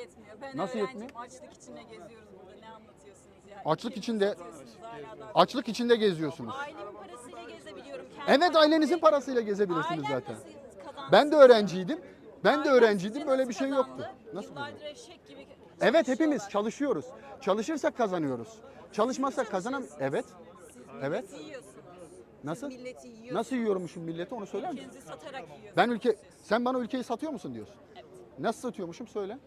yetmiyor. Ben Nasıl öğrenciyim. yetmiyor? Açlık içinde geziyoruz burada. Ne anlatıyorsunuz ya? Açlık Ülkemizi içinde- satıyorsunuz hala daha. Açlık içinde geziyorsunuz. Ailemin parasıyla gezebiliyorum. kendi Evet ailenizin parasıyla gezebilirsiniz Ailem zaten. nasıl kazandı Ben de öğrenciydim. Ben de Ailem öğrenciydim. sizce Böyle nasıl bir şey kazandı? yoktu. Nasıl Yıllardır eşek gibi Evet hepimiz çalışıyorlar. çalışıyoruz. Çalışırsak kazanıyoruz. Çalışmazsak kazanam. Evet. Siz Evet. yiyorsunuz. Nasıl? Siz milleti yiyorsunuz. Nasıl yiyormuşum milleti onu söyler misin? Ülkenizi satarak yiyorsunuz. Ben ülke sen bana ülkeyi satıyor musun diyorsun. Evet. Nasıl satıyormuşum söyle.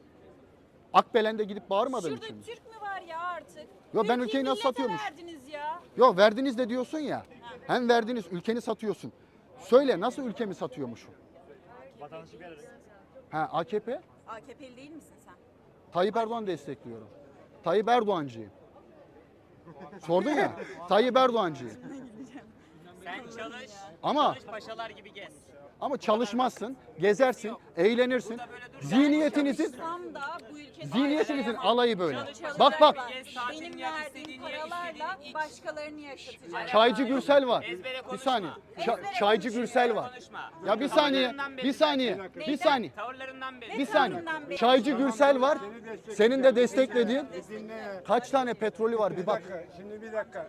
Akbelen'de gidip bağırmadığım Şurada için. mi? Türk mü var ya artık? Yo, ben Ülkeyi nasıl satıyormuş? verdiniz ya. Yok verdiniz de diyorsun ya. Hem verdiniz ülkeni satıyorsun. Söyle nasıl ülkemi satıyormuşum? Ha AKP? AKP'li değil misin sen? Tayyip Erdoğan destekliyorum. Tayyip Erdoğancıyım. Sordun ya. Tayyip Erdoğancıyım. Sen çalış, Ama çalış paşalar gibi gez. ama çalışmazsın, gezersin, eğlenirsin. Zihniyetinizin Tam da bu ülkede zihniyetinizin alayı böyle. Bak bak Benim verdiğim paralarla başkalarını yaşatacak. Çaycı Gürsel var. Ezbere Bir konuşma. saniye. Ça- Ezbere Çaycı konuşma. Gürsel var. Konuşma. Ya bir saniye, Tavırlarından belli bir saniye, bir saniye. Tavırlarından belli. Bir saniye. Çaycı Gürsel var. Senin de desteklediğin Dinle. kaç tane petrolü var bir Bir bak. dakika, şimdi bir dakika.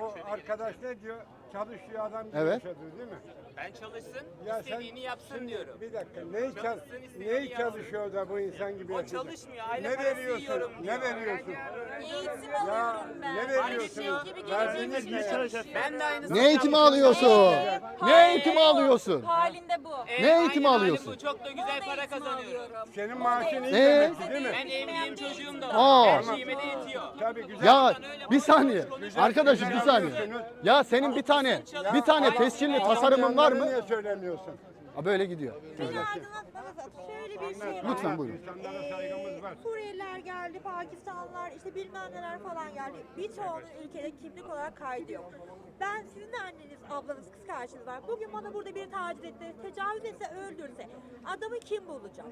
O arkadaş ne diyor? Çalışıyor adam gibi Evet. yaşadı değil mi? Ben çalışsın, Ya sen- istediğini yapsın şimdi diyorum. Bir dakika, neyi, çal Çalışsın, istediğini neyi yapsın. çalışıyor da bu insan gibi O yaşayacak? çalışmıyor, aile Ne parası veriyorsun? yiyorum Ne diyor. veriyorsun? Eğitim Ya alıyorum ben. ne veriyorsun? Gibi geleceğim Verdiğiniz için ne? çalışıyorum. Ben de aynısını Ne eğitimi yapıyorum. alıyorsun? Ee, Ne eğitimi bu. alıyorsun? Halinde bu. Evet, Ne eğitimi aynen alıyorsun? Bu çok da güzel para kazanıyorum. Senin maaşın iyi. Ee? demek ki değil mi? Ben evliyim, çocuğum da Aa. var. Her şeyime de yetiyor. Tabii güzel. Ya bir saniye. Arkadaşım bir saniye. Ya senin bir tane bir tane tescilli tasarımın var mı? Niye söylemiyorsun? Ha, böyle gidiyor. Aydınlatmanız şöyle bir şey var. Lütfen buyurun. İnsanlara saygımız var. Suriyeliler geldi, Pakistanlılar, işte bilmem neler falan geldi. Birçoğunun ülkede kimlik olarak kaydı yok. Ben sizin de anneniz, ablanız, kız kardeşiniz var. Bugün bana burada biri taciz etti, tecavüz etse, öldürse. Adamı kim bulacak?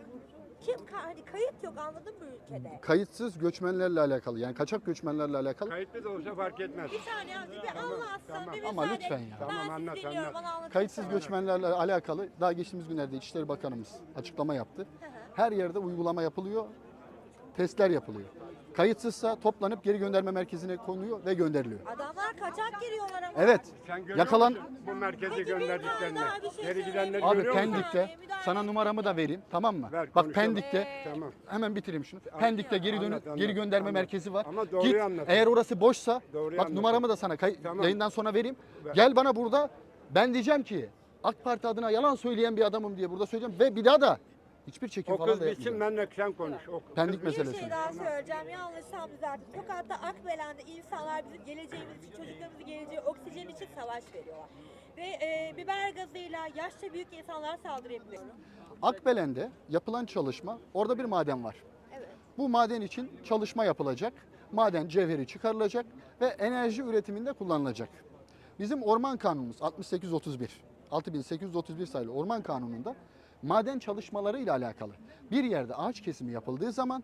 Kim, hani kayıt yok anladın mı ülkede? Kayıtsız göçmenlerle alakalı yani kaçak göçmenlerle alakalı. Kayıtlı da olsa fark etmez. Bir saniye abi, bir anlatsın, tamam. bir Ama müsaade. lütfen ya. Ben Tamam, sizi anlat, dinliyorum, anlat. bana anlatın. Kayıtsız göçmenlerle alakalı daha geçtiğimiz günlerde İçişleri Bakanımız açıklama yaptı. Her yerde uygulama yapılıyor, testler yapılıyor. Kayıtsızsa toplanıp geri gönderme merkezine konuluyor ve gönderiliyor. Adamlar kaçak giriyorlar ama. Evet. Sen görüyor Yakalan musun bu merkeze Peki gönderdiklerini? daha bir şey Geri söyleyeyim. gidenleri Abi görüyor musun? Pendik'te sana numaramı da vereyim tamam mı? Ver, Bak konuşalım. Pendik'te Tamam. hemen bitireyim şunu. Pendik'te geri Anlat, anlat, geri gönderme anlat. merkezi var. Ama doğruyu Git anlat. eğer orası boşsa Doğruyu bak anlat. numaramı da sana kay- Tamam. yayından sonra vereyim. Ver. Gel bana burada ben diyeceğim ki AK Parti adına yalan söyleyen bir adamım diye burada söyleyeceğim ve bir daha da hiçbir çekim O falan kız da bitsin yapmayacağım. benle sen konuş. O kız Pendik. Bir meselesi. şey daha söyleyeceğim. Yanlışsam düzeltin. Tokat'ta Akbelen'de insanlar bizim geleceğimiz için, çocuklarımızın geleceği oksijen için savaş veriyorlar. Ve e, biber gazıyla yaşça büyük insanlar saldırı yapıyor. Akbelen'de yapılan çalışma orada bir maden var. Evet. Bu maden için çalışma yapılacak. Maden cevheri çıkarılacak ve enerji üretiminde kullanılacak. Bizim orman kanunumuz 6831. 6831 sayılı orman kanununda maden çalışmaları ile alakalı bir yerde ağaç kesimi yapıldığı zaman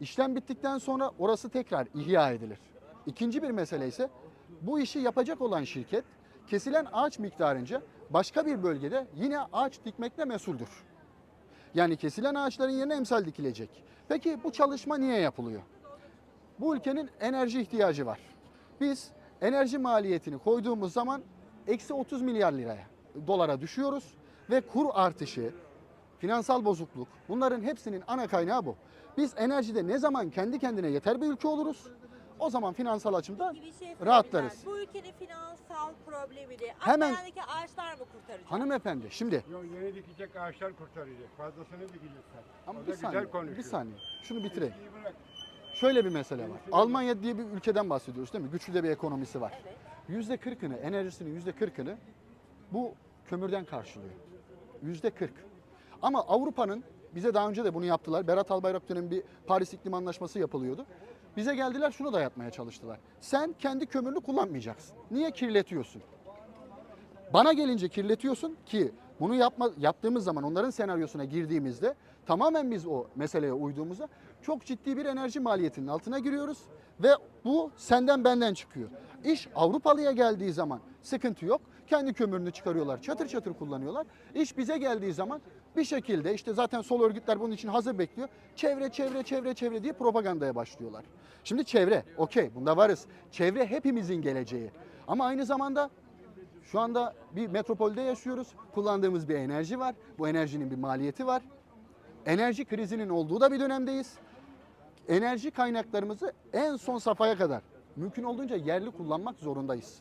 işlem bittikten sonra orası tekrar ihya edilir. İkinci bir mesele ise bu işi yapacak olan şirket kesilen ağaç miktarınca başka bir bölgede yine ağaç dikmekle mesuldür. Yani kesilen ağaçların yerine emsal dikilecek. Peki bu çalışma niye yapılıyor? Bu ülkenin enerji ihtiyacı var. Biz enerji maliyetini koyduğumuz zaman eksi 30 milyar liraya, dolara düşüyoruz ve kur artışı, finansal bozukluk bunların hepsinin ana kaynağı bu. Biz enerjide ne zaman kendi kendine yeter bir ülke oluruz o zaman finansal açımda şey rahatlarız. Bu ülkenin finansal problemini Hemen- Akbelen'deki ağaçlar mı kurtaracak? Hanımefendi şimdi Yok yeni dikecek ağaçlar kurtaracak. Fazlasını dikecekler. ama o bir saniye, bir saniye şunu bitireyim. Şöyle bir mesele var. Almanya diye bir ülkeden bahsediyoruz değil mi? Güçlü de bir ekonomisi var. Yüzde kırkını, enerjisinin yüzde kırkını bu kömürden karşılıyor. Yüzde kırk. Ama Avrupa'nın bize daha önce de bunu yaptılar. Berat Albayrak dönemi bir Paris İklim Anlaşması yapılıyordu. Bize geldiler şunu dayatmaya çalıştılar. Sen kendi kömürünü kullanmayacaksın. Niye kirletiyorsun? Bana gelince kirletiyorsun ki bunu yapma, yaptığımız zaman onların senaryosuna girdiğimizde tamamen biz o meseleye uyduğumuzda çok ciddi bir enerji maliyetinin altına giriyoruz ve bu senden benden çıkıyor. İş Avrupalıya geldiği zaman sıkıntı yok. Kendi kömürünü çıkarıyorlar, çatır çatır kullanıyorlar. İş bize geldiği zaman Bir şekilde işte zaten sol örgütler bunun için hazır bekliyor. Çevre, çevre, çevre, çevre diye propagandaya başlıyorlar. Şimdi çevre, okey bunda varız. Çevre hepimizin geleceği. Ama aynı zamanda şu anda bir metropolde yaşıyoruz. Kullandığımız bir enerji var. Bu enerjinin bir maliyeti var. Enerji krizinin olduğu da bir dönemdeyiz. Enerji kaynaklarımızı en son safhaya kadar mümkün olduğunca yerli kullanmak zorundayız.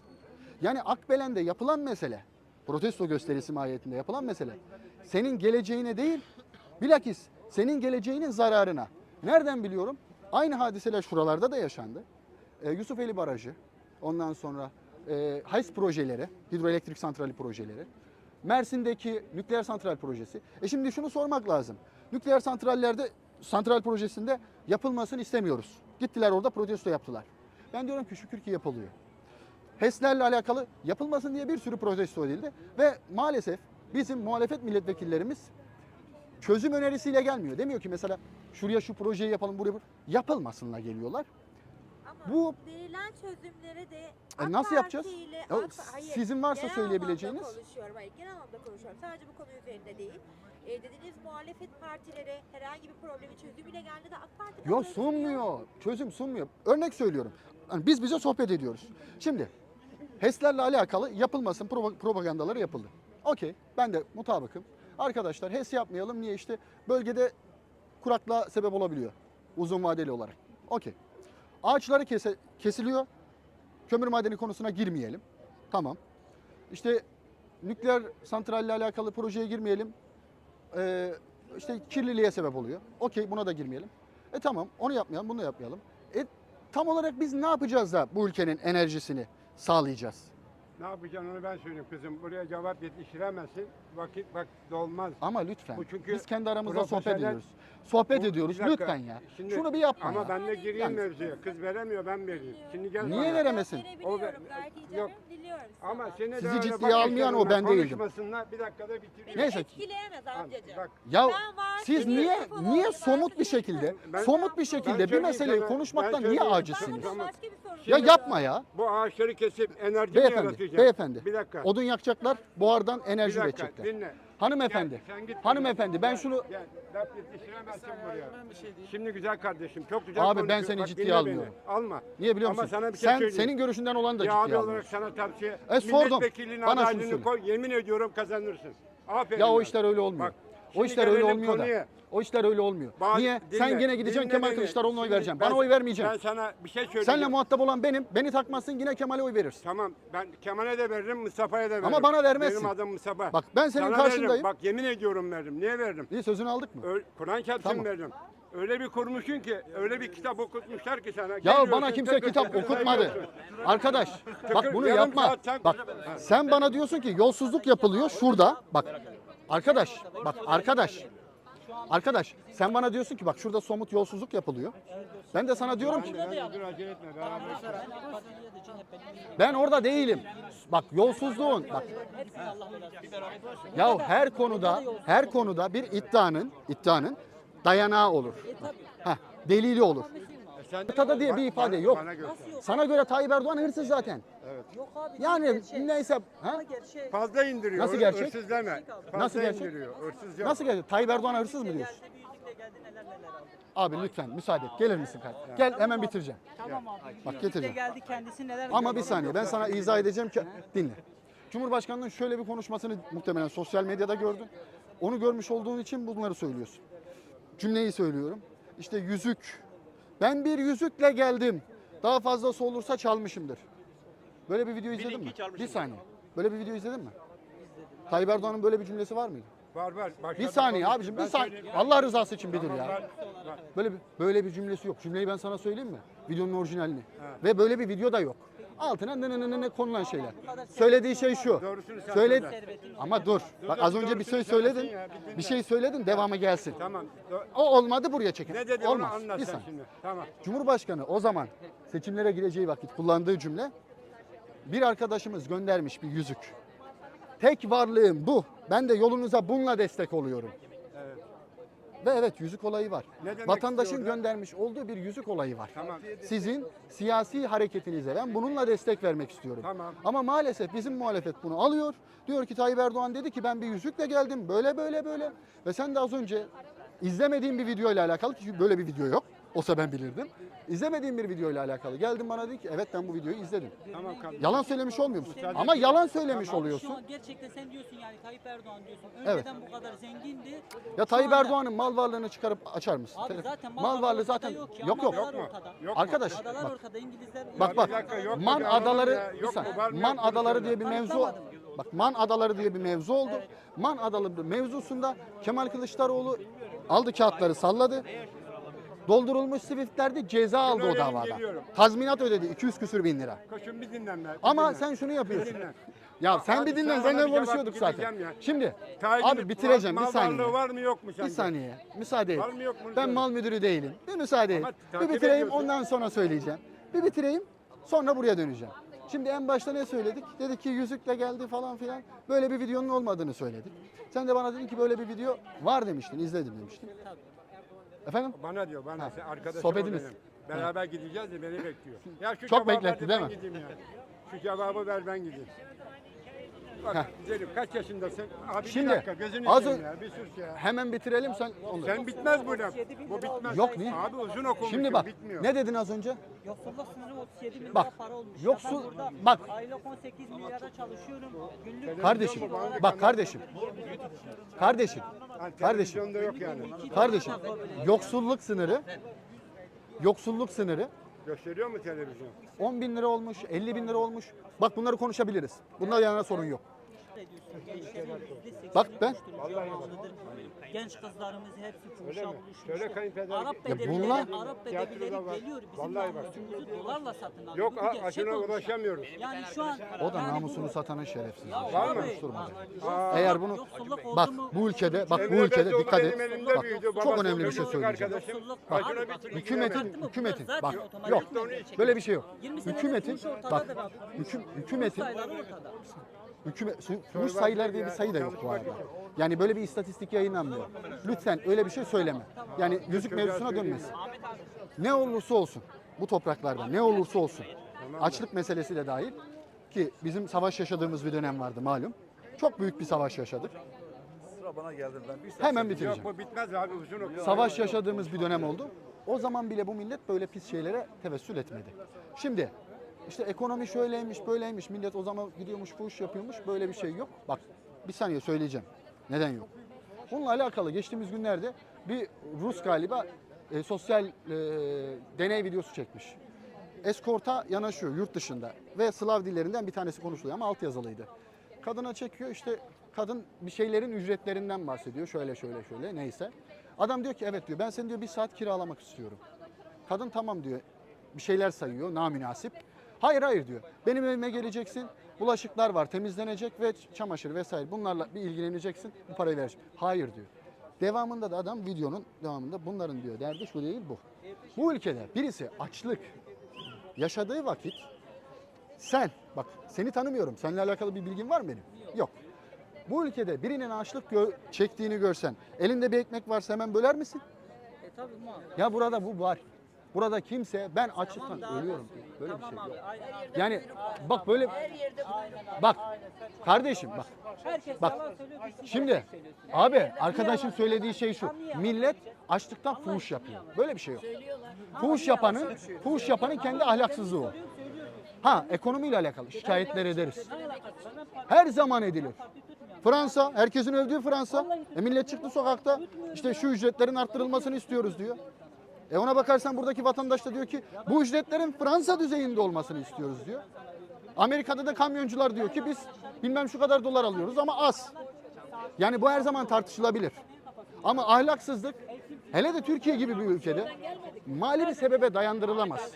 Yani Akbelen'de yapılan mesele, protesto gösterisi mahiyetinde yapılan mesele senin geleceğine değil, bilakis senin geleceğinin zararına. Nereden biliyorum? Aynı hadiseler şuralarda da yaşandı. Ee, Yusufeli Barajı, ondan sonra e, HAYS projeleri, hidroelektrik santrali projeleri, Mersin'deki nükleer santral projesi. E şimdi şunu sormak lazım. Nükleer santrallerde, santral projesinde yapılmasını istemiyoruz. Gittiler orada protesto yaptılar. Ben diyorum ki şükür ki yapılıyor. HES'lerle alakalı yapılmasın diye bir sürü protesto edildi. Ve maalesef bizim muhalefet milletvekillerimiz çözüm önerisiyle gelmiyor. Demiyor ki mesela şuraya şu projeyi yapalım buraya bu- yapılmasınla geliyorlar. Ama Bu- verilen çözümleri de E, AK nasıl yapacağız? İle Ya, AK- Hayır, sizin varsa genel söyleyebileceğiniz- konuşuyorum. Hayır, genel anlamda konuşuyorum. Sadece bu konu üzerinde değil. E, dediğiniz muhalefet partileri herhangi bir problemi çözümüyle geldi de AK Parti Yok sunmuyor. Çözüm sunmuyor. Örnek söylüyorum. Hani biz bize sohbet ediyoruz. Şimdi HES'lerle alakalı yapılmasın propa- propagandaları yapıldı. Okey ben de mutabıkım. Arkadaşlar HES yapmayalım. Niye işte bölgede kuraklığa sebep olabiliyor. Uzun vadeli olarak. Okey. Ağaçları kese- kesiliyor. Kömür madeni konusuna girmeyelim. Tamam. İşte nükleer santralle alakalı projeye girmeyelim. Ee, işte kirliliğe sebep oluyor. Okey buna da girmeyelim. E tamam onu yapmayalım bunu yapmayalım. E tam olarak biz ne yapacağız da bu ülkenin enerjisini sağlayacağız? Ne yapacaksın onu ben söyleyeyim kızım. Buraya cevap yetiştiremezsin. Vakit bak dolmaz. Ama lütfen Bu çünkü biz kendi aramızda sohbet profesyonel- ediyoruz. Sohbet Bu- ediyoruz bir dakika, lütfen ya. şimdi- Şunu bir yapma Ama ya. ben de gireyim Yani- mevzuya. Kız veremiyor ben vereyim. Şimdi gel Niye bana. veremesin? Verebiliyorum, O be- gayet iyi yok. Canım, diliyoruz Ama sana. seni de Sizi öyle ciddiye almayan o, ben değildim. Konuşmasınlar bir dakikada bitiriyor. Beni Neyse. etkileyemez amcacığım. Bak Ya Ben var, siz niye niye oldu, somut ben bir şekilde Ben- somut bir şekilde bir söyleyeyim meseleyi sana, konuşmaktan niye söyleyeyim. acizsiniz? Bana Tamam. başka bir soru Ya yapma ya. Bu ağaçları kesip enerji mi Beyefendi, yaratacak? beyefendi. Bir dakika. Odun yakacaklar, buhardan bir enerji dakika üretecekler. dinle. Hanımefendi, Gel, sen git. hanımefendi ben şunu Gel, laf yetiştiremezsin buraya. Şimdi güzel kardeşim, çok güzel Abi ben konuşuyorsun. seni Bak, ciddiye dinle beni. almıyorum. Alma. niye biliyor Ama musun? sana bir şey Sen söyleyeyim. senin görüşünden olan da abi ciddiye olarak almıyorum. sana tavsiye. E, sordum. Milletvekilliğine Bana şunu adaylığını söyle. koy, yemin ediyorum kazanırsın. Aferin. Ya o lan. işler öyle olmuyor. Bak, o işler öyle gelelim olmuyor da. konuya. O işler öyle olmuyor. Bak, Niye? dinle, Sen gene gideceksin dinle Kemal beni. Kılıçdaroğlu'na oy vereceksin. ben- Bana oy vermeyeceksin. Ben sana bir şey söyleyeceğim. Seninle muhatap olan benim. Beni takmazsın yine Kemal'e oy verirsin. Tamam ben Kemal'e de veririm Mustafa'ya da veririm. Ama bana vermezsin. Benim adım Mustafa. Bak, ben senin Sana karşındayım. Veririm. Bak yemin ediyorum veririm. Niye veririm? İyi sözünü aldık mı? Ö- Kur'an çarpsın Tamam. veririm. Öyle bir kurmuşsun ki, öyle bir kitap okutmuşlar ki sana. Ya bana kimse kitap okutmadı. Arkadaş bak bunu yarım yapma. saat sen- Bak sen bana diyorsun ki yolsuzluk yapılıyor şurada. Bak arkadaş bak arkadaş. Arkadaş sen bana diyorsun ki bak şurada somut yolsuzluk yapılıyor. Ben de sana diyorum ki Ben orada değilim. Bak yolsuzluğun bak. Ya her konuda her konuda bir iddianın iddianın dayanağı olur. Heh, delili olur. Ortada diye bir ifade Bana- yok. Sana göre Tayyip Erdoğan hırsız zaten. Yok abi. Yani gerçek. neyse ha? Ama gerçek. Fazla indiriyor. Nasıl gerçek? Hırsız deme. Fazla Nasıl gerçek? indiriyor. Hırsız yok. Nasıl geldi? Tayyip Erdoğan'a hırsız mı diyorsun? Gelse bir yüzükle geldi neler neler aldı. Abi lütfen müsaade et. Gelir misin kardeşim? Gel hemen bitireceğim. Tamam abi. Bak getireceğim. geldi kendisi neler Ama bir saniye ben sana izah edeceğim ki dinle. Cumhurbaşkanının şöyle bir konuşmasını muhtemelen sosyal medyada gördün. Onu görmüş olduğun için bunları söylüyorsun. Cümleyi söylüyorum. İşte yüzük. Ben bir yüzükle geldim. Daha fazlası olursa çalmışımdır. Böyle bir video izledin mi? Bir saniye. Böyle bir video izledin mi? Tayyip Erdoğan'ın böyle bir cümlesi var mıydı? Var var. Başka Bir saniye abicim bir saniye. söyleyeyim. Allah rızası için bir dur ya. Böyle bir böyle bir cümlesi yok. Cümleyi ben sana söyleyeyim mi? Videonun orijinalini. Ve böyle bir video da yok. Altına ne ne ne ne konulan şeyler. Söylediği şey şu. Söyle. Ama dur. Bak az önce bir şey söyledin. bir şey söyledin devamı gelsin. Tamam. O olmadı buraya çekin. Ne dedi onu Olmaz. anlat Bir sen şimdi. Tamam. Cumhurbaşkanı o zaman seçimlere gireceği vakit kullandığı cümle bir arkadaşımız göndermiş bir yüzük. Tek varlığım bu. Ben de yolunuza bununla destek oluyorum. Ve evet yüzük olayı var. Vatandaşın göndermiş olduğu bir yüzük olayı var. Tamam. Sizin siyasi hareketinize ben bununla destek vermek istiyorum. Tamam. Ama maalesef bizim muhalefet bunu alıyor. Diyor ki Tayyip Erdoğan dedi ki ben bir yüzükle geldim. Böyle böyle böyle. Ve sen de az önce izlemediğin bir video ile alakalı ki böyle bir video yok. Olsa ben bilirdim. İzlemediğim bir video ile alakalı. Geldin bana dedi ki evet ben bu videoyu izledim. Tamam kardeşim. Yalan söylemiş olmuyor musun? Ama yalan söylemiş Şu oluyorsun. an gerçekten sen diyorsun yani Tayyip Erdoğan diyorsun. Evet. Önceden bu kadar zengindi. Ya Şu Tayyip anda- Erdoğan'ın mal varlığını çıkarıp açar mısın? Abi Telefon- zaten mal mal varlığı ortada zaten yok ya. yok yok. Mallar Yok mu? ortada. Yok mu? Arkadaş Adalar bak. ortada İngilizler. Bak bak. bir dakika, yok mu? Man Bir adaları ya. bir Yok saniye. mu? Var mı Man yok mu? adaları Söyle. diye bir mevzu Kanıtlamadım. Bak Man adaları diye bir mevzu oldu. Man adaları mevzusunda Kemal Kılıçdaroğlu aldı kağıtları salladı. Doldurulmuş Swift'lerde ceza aldı o davada. geliyorum. Tazminat ödedi 200 küsür bin lira. Koşun bir dinlen be. bir Ama dinlen. sen şunu yapıyorsun. Bir dinlen. Ya sen bir Abi, dinle sen senden bana bir konuşuyorduk zaten. ya. Şimdi Tayyip'in abi bitireceğim bir mal saniye. varlığı var mı yok mu Bir sence? saniye. Müsaade et. Var mı yok mu? Ben mal müdürü değilim. Bir müsaade et. Bir bitireyim ediyorsun. ondan sonra söyleyeceğim. Bir bitireyim sonra buraya döneceğim. Şimdi en başta ne söyledik? Dedik ki yüzükle geldi falan filan. Böyle bir videonun olmadığını söyledik. Sen de bana dedin ki böyle bir video var demiştin, izledim demiştin. Efendim? Bana diyor bana arkadaşım sohbetiniz. benim. Beraber gideceğiz de beni bekliyor. Ya şu Çok cevabı bekletti ver de değil ben mi? gideyim ya. Şu cevabı ver ben gideyim. Bak kaç yaşındasın? Abi Şimdi, bir dakika gözünü az seveyim ya bir sus ya. Hemen bitirelim sen onu. Sen bitmez bu laf. Bu bitmez. Yok, niye? Abi uzun okumuşsun Şimdi bak bitmiyor. ne dedin az önce? Yoksulluk sınırı 37 bin Bak, lira para olmuş. yoksul- Ya ben burada bak. aylık 18 milyara çalışıyorum. Günlük Kardeşim, bak kardeşim. Kardeşim, kardeşim, televizyonda yok yani. kardeşim. Yoksulluk sınırı, yoksulluk sınırı Gösteriyor mu televizyon? 10 bin lira olmuş, 50 bin lira olmuş. Bak bunları konuşabiliriz. Bunlar yana sorun yok. Bak ben- Genç kızlarımız hepsi fuhuşa mi? buluşmuş. Söyle kayınpeder. Arap bedevileri, bunlar- Arap bedevileri geliyor. Bizim namusumuzu dolarla satın alıyor. Yok Bu a- gerçek aşına olmuş. ulaşamıyoruz. Yani şu an O da yani namusunu bu- satanın şerefsiz. Var mı? Eğer bunu bak bu ülkede bak bu ülkede dikkat et. Bak çok önemli bir şey söyleyeceğim. bak, Hükümetin hükümetin bak yok böyle bir şey yok. 20 senedir Hükümetin bak hükümetin Hükümet fuhuş sayıları diye bir sayı da yok bu arada. Yani böyle bir istatistik yayınlanmıyor. Lütfen öyle bir şey söyleme. Yani yüzük mevzusuna dönmesin. Ne olursa olsun bu topraklarda ne olursa olsun açlık meselesi de dahil ki bizim savaş yaşadığımız bir dönem vardı malum. Çok büyük bir savaş yaşadık. Sıra bana geldi ben bir Hemen Yok bitireceğim. bu bitmez abi uzun. Savaş yaşadığımız bir dönem oldu. O zaman bile bu millet böyle pis şeylere tevessül etmedi. Şimdi işte ekonomi şöyleymiş, böyleymiş. Millet o zaman gidiyormuş, fuhuş yapıyormuş. Böyle bir şey yok. Bak bir saniye söyleyeceğim. Neden yok? Bununla alakalı geçtiğimiz günlerde bir Rus galiba e, sosyal e, deney videosu çekmiş. Eskorta yanaşıyor yurt dışında ve Slav dillerinden bir tanesi konuşuluyor ama alt yazılıydı. Kadına çekiyor işte kadın bir şeylerin ücretlerinden bahsediyor. Şöyle şöyle şöyle neyse. Adam diyor ki evet diyor ben seni diyor bir saat kiralamak istiyorum. Kadın tamam diyor. Bir şeyler sayıyor namünasip. Hayır hayır diyor. Benim evime geleceksin. Bulaşıklar var temizlenecek ve çamaşır vesaire bunlarla bir ilgileneceksin. Bu parayı vereceksin. Hayır diyor. Devamında da adam videonun devamında bunların diyor derdi şu değil bu. Bu ülkede birisi açlık yaşadığı vakit sen bak seni tanımıyorum. Seninle alakalı bir bilgin var mı benim? Yok. Bu ülkede birinin açlık gö- çektiğini görsen elinde bir ekmek varsa hemen böler misin? E tabii. Ya burada bu var. Burada kimse ben açlıktan Tamam ölüyorum. Böyle tamam bir şey abi, yok. aynen abi. Yani bak böyle Aynen abi. bak Aynen, kardeşim bak. Herkes Bak, Şimdi abi arkadaşın söylediği şey şu. Millet açlıktan fuhuş yapıyor. Böyle bir şey yok. Fuhuş yapanın fuhuş yapanın kendi ahlaksızlığı o. Ha ekonomiyle alakalı şikayetler ederiz. Her zaman edilir. Fransa, herkesin övdüğü Fransa. E millet çıktı sokakta işte şu ücretlerin arttırılmasını istiyoruz diyor. E ona bakarsan buradaki vatandaş da diyor ki bu ücretlerin Fransa düzeyinde olmasını istiyoruz diyor. Amerika'da da kamyoncular diyor ki biz bilmem şu kadar dolar alıyoruz ama az. Yani bu her zaman tartışılabilir. Ama ahlaksızlık hele de Türkiye gibi bir ülkede mali bir sebebe dayandırılamaz.